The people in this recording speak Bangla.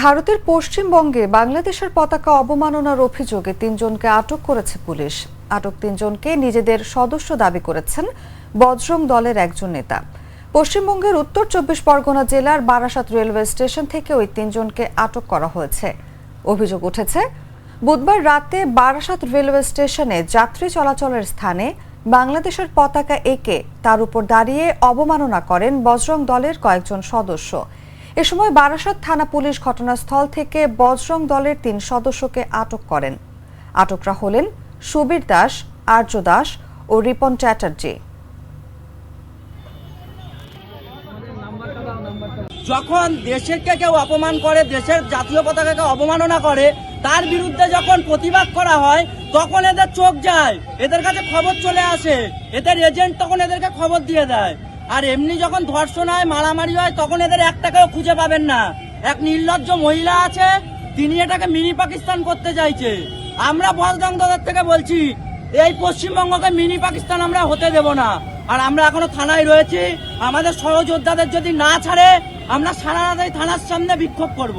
ভারতের পশ্চিমবঙ্গে বাংলাদেশের পতাকা অবমাননার অভিযোগে তিনজনকে আটক করেছে পুলিশ। আটক তিনজনকে নিজেদের সদস্য দাবি করেছেন বজরং দলের একজন নেতা। পশ্চিমবঙ্গের উত্তর চব্বিশ পরগনা জেলার বারাসাত রেলওয়ে স্টেশন থেকে ওই তিনজনকে আটক করা হয়েছে। অভিযোগ উঠেছে, বুধবার রাতে বারাসাত রেলওয়ে স্টেশনে যাত্রী চলাচলের স্থানে বাংলাদেশের পতাকা এঁকে তার উপর দাঁড়িয়ে অবমাননা করেন বজরং দলের কয়েকজন সদস্য। এ সময় বারাসাত থানা পুলিশ ঘটনাস্থল থেকে বজরং দলের তিন সদস্যকে আটক করেন। আটকরা হলেন সুবীর দাস, আর্য দাস ও রিপন চ্যাটার্জি। যখন দেশেরকে কেউ অপমান করে, দেশের জাতীয় পতাকাকে অবমাননা করে, তার বিরুদ্ধে যখন প্রতিবাদ করা হয়, তখন এদের চোখ যায়, এদের কাছে খবর চলে আসে। এদের এজেন্ট তখন এদেরকে খবর দিয়ে দেয়। আর এমনি যখন ধর্ষণ হয় মারামারি হয়, তখন এদের এক টাকাও খুঁজে পাবেন না। এক নির্লজ্জ মহিলা আছে, তিনি এটাকে মিনি পাকিস্তান করতে চাইছে। আমরা বজরং দলের থেকে বলছি, এই পশ্চিমবঙ্গকে মিনি পাকিস্তান আমরা হতে দেব না। আর আমরা এখনও থানায় রয়েছি, আমাদের সহযোদ্ধাদের যদি না ছাড়ে, আমরা সারা রাত থানার সামনে বিক্ষোভ করব।